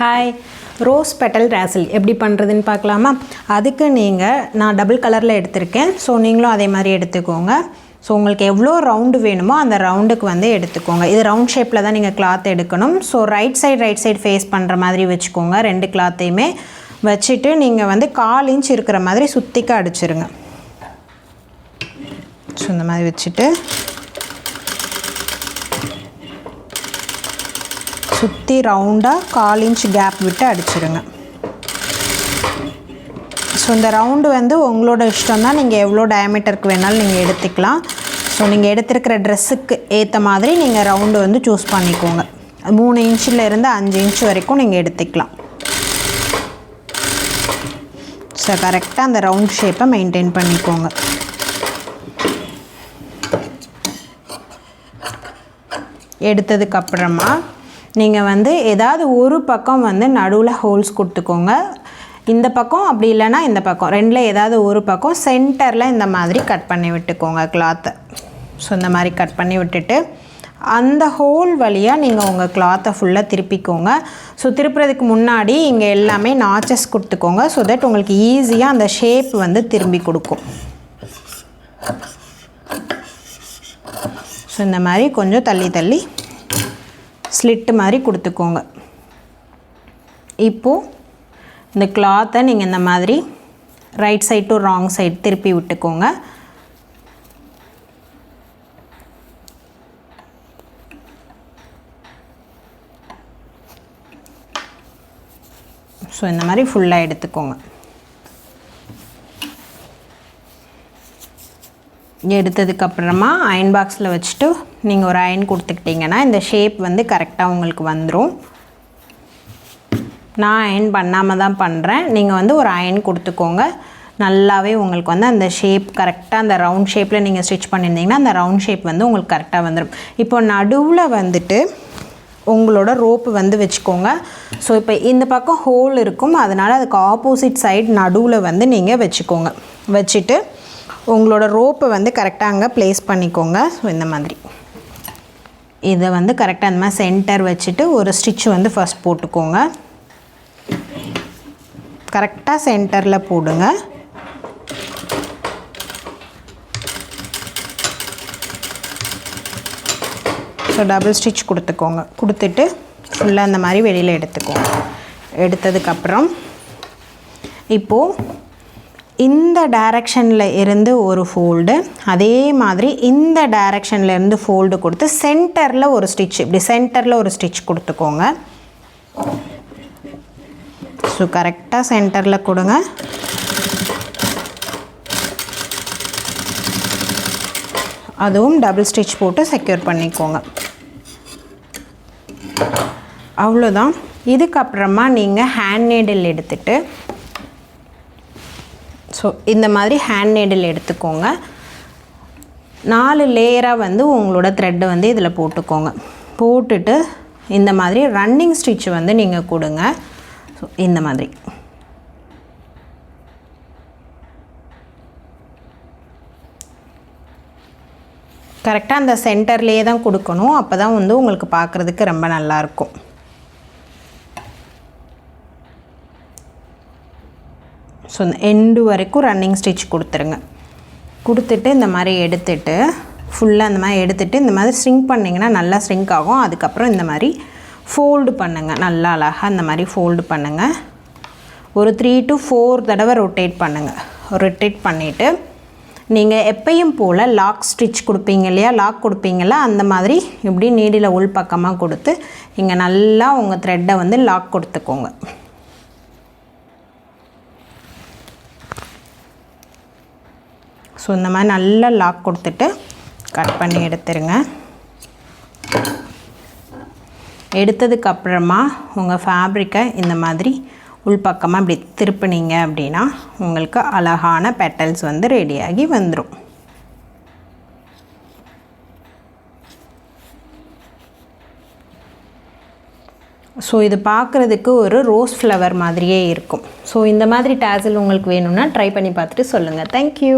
Hi rose petal ரேசில் எப்படி பண்ணுறதுன்னு பார்க்கலாமா? அதுக்கு நீங்கள் நான் டபுள் கலரில் எடுத்திருக்கேன். ஸோ நீங்களும் அதே மாதிரி எடுத்துக்கோங்க. ஸோ உங்களுக்கு எவ்வளோ ரவுண்டு வேணுமோ அந்த ரவுண்டுக்கு வந்து எடுத்துக்கோங்க. இது ரவுண்ட் ஷேப்பில் தான் நீங்கள் கிளாத் எடுக்கணும். So right side right side face பண்ணுற மாதிரி வச்சுக்கோங்க. ரெண்டு கிளாத்தையுமே வச்சுட்டு நீங்கள் வந்து கால் இன்ச் இருக்கிற மாதிரி சுத்திக்க அடிச்சிருங்க. ஸோ இந்த மாதிரி வச்சுட்டு சுற்றி ரவுண்டாக கால் இன்ச் கேப் விட்டு அடிச்சிருங்க. ஸோ இந்த ரவுண்டு வந்து உங்களோட இஷ்டம் தான் நீங்கள் எவ்வளோ டயமீட்டருக்கு வேணாலும் நீங்கள் எடுத்துக்கலாம். ஸோ நீங்கள் எடுத்திருக்கிற ட்ரெஸ்ஸுக்கு ஏற்ற மாதிரி நீங்கள் ரவுண்டு வந்து சூஸ் பண்ணிக்கோங்க. மூணு இன்ச்சில் இருந்து அஞ்சு இன்ச் வரைக்கும் நீங்கள் எடுத்துக்கலாம். ஸோ கரெக்டாக அந்த ரவுண்ட் ஷேப்பை மெயின்டைன் பண்ணிக்கோங்க. எடுத்ததுக்கப்புறமா நீங்கள் வந்து ஏதாவது ஒரு பக்கம் வந்து நடுவில் ஹோல்ஸ் கொடுத்துக்கோங்க. இந்த பக்கம் அப்படி இல்லைன்னா இந்த பக்கம். ரெண்டில் ஏதாவது ஒரு பக்கம் சென்டரில் இந்த மாதிரி கட் பண்ணி விட்டுக்கோங்க கிளாத்தை ஸோ இந்த மாதிரி கட் பண்ணி விட்டுட்டு அந்த ஹோல் வழியாக நீங்கள் உங்கள் கிளாத்தை ஃபுல்லாக திருப்பிக்கோங்க. ஸோ திருப்புறதுக்கு முன்னாடி இங்கே எல்லாமே நாச்சஸ் கொடுத்துக்கோங்க. ஸோ தட் உங்களுக்கு ஈஸியாக அந்த ஷேப் வந்து திரும்பி கொடுக்கும். ஸோ இந்த மாதிரி கொஞ்சம் தள்ளி தள்ளி ஸ்லிட்டு மாதிரி கொடுத்துக்கோங்க. இப்போது இந்த கிளாத்தை நீங்கள் இந்த மாதிரி right side to wrong side திருப்பி விட்டுக்கோங்க. ஸோ இந்த மாதிரி ஃபுல்லாக எடுத்துக்கோங்க. எடுத்ததுக்கப்புறமா அயன் பாக்ஸில் வச்சுட்டு நீங்கள் ஒரு அயன் கொடுத்துக்கிட்டிங்கன்னா இந்த ஷேப் வந்து கரெக்டாக உங்களுக்கு வந்துடும் நான் அயன் பண்ணாமல் தான் பண்ணுறேன் நீங்கள் வந்து ஒரு அயன் கொடுத்துக்கோங்க. நல்லாவே உங்களுக்கு வந்து அந்த ஷேப் கரெக்டாக அந்த ரவுண்ட் ஷேப்பில் நீங்கள் ஸ்டிச் பண்ணியிருந்தீங்கன்னா அந்த ரவுண்ட் ஷேப் வந்து உங்களுக்கு கரெக்டாக வந்துடும் இப்போ நடுவில் வந்துட்டு உங்களோட ரோப்பு வந்து வச்சுக்கோங்க. ஸோ இப்போ இந்த பக்கம் ஹோல் இருக்கும். அதனால் அதுக்கு ஆப்போசிட் சைடு நடுவில் வந்து நீங்கள் வச்சுக்கோங்க. வச்சுட்டு உங்களோட ரோப்பை வந்து கரெக்டாக அங்கே ப்ளேஸ் பண்ணிக்கோங்க. ஸோ இந்த மாதிரி. இதை வந்து கரெக்டாக அந்த மாதிரி சென்டர் வச்சுட்டு ஒரு ஸ்டிச் வந்து ஃபஸ்ட் போட்டுக்கோங்க. கரெக்டாக சென்டரில் போடுங்க. ஸோ டபுள் ஸ்டிச் கொடுத்துக்கோங்க. கொடுத்துட்டு ஃபுல்லாக அந்த மாதிரி வெளியில் எடுத்துக்கோங்க. எடுத்ததுக்கப்புறம் இப்போது இந்த டைரக்ஷனில் இருந்து ஒரு ஃபோல்டு அதே மாதிரி இந்த டைரக்ஷனில் இருந்து ஃபோல்டு கொடுத்து சென்டரில் ஒரு ஸ்டிச் இப்படி சென்டரில் ஒரு ஸ்டிச் கொடுத்துக்கோங்க. ஸோ கரெக்டாக சென்டரில் கொடுங்க. அதுவும் டபுள் ஸ்டிச் போட்டு செக்யூர் பண்ணிக்கோங்க. அவ்வளோதான் இதுக்கப்புறமா நீங்கள் ஹேண்ட் நீடில் எடுத்துகிட்டு ஸோ இந்த மாதிரி ஹேண்ட் நீடில் எடுத்துக்கோங்க. நாலு லேயராக வந்து உங்களோட த்ரெட்டை வந்து இதில் போட்டுக்கோங்க. போட்டுட்டு இந்த மாதிரி ரன்னிங் ஸ்டிச் வந்து நீங்கள் கொடுங்க. ஸோ இந்த மாதிரி. கரெக்டாக அந்த சென்டர்லேயே தான் கொடுக்கணும். அப்போ தான் வந்து உங்களுக்கு பார்க்குறதுக்கு ரொம்ப நல்லாயிருக்கும் ஸோ இந்த எண்டு வரைக்கும் ரன்னிங் ஸ்டிச் கொடுத்துருங்க. கொடுத்துட்டு இந்த மாதிரி எடுத்துட்டு ஃபுல்லாக இந்த மாதிரி எடுத்துகிட்டு இந்த மாதிரி ஸ்ட்ரிங்க் பண்ணிங்கன்னா நல்லா ஸ்ட்ரிங்க் ஆகும். அதுக்கப்புறம் இந்த மாதிரி ஃபோல்டு பண்ணுங்கள் நல்லா அழகாக இந்த மாதிரி ஃபோல்டு பண்ணுங்கள் ஒரு த்ரீ டு ஃபோர் தடவை ரொட்டேட் பண்ணுங்கள் ரொட்டேட் பண்ணிவிட்டு நீங்கள் எப்பையும் போல் லாக் ஸ்டிச் கொடுப்பீங்க இல்லையா? லாக் கொடுப்பீங்களா அந்த மாதிரி இப்படி நீடியில் உள் பக்கமாக கொடுத்து இங்கே நல்லா உங்கள் த்ரெட்டை வந்து லாக் கொடுத்துக்கோங்க. ஸோ இந்த மாதிரி நல்லா லாக் கொடுத்துட்டு கட் பண்ணி எடுத்துருங்க. எடுத்ததுக்கப்புறமா உங்கள் ஃபேப்ரிக்கை இந்த மாதிரி உள்பக்கமாக இப்படி திருப்பினீங்க அப்படின்னா உங்களுக்கு அழகான பெட்டல்ஸ் வந்து ரெடியாகி வந்துடும் ஸோ இது பார்க்குறதுக்கு ஒரு ரோஸ் ஃப்ளவர் மாதிரியே இருக்கும். ஸோ இந்த மாதிரி டேசல் உங்களுக்கு வேணும்னா ட்ரை பண்ணி பார்த்துட்டு சொல்லுங்கள் தேங்க்யூ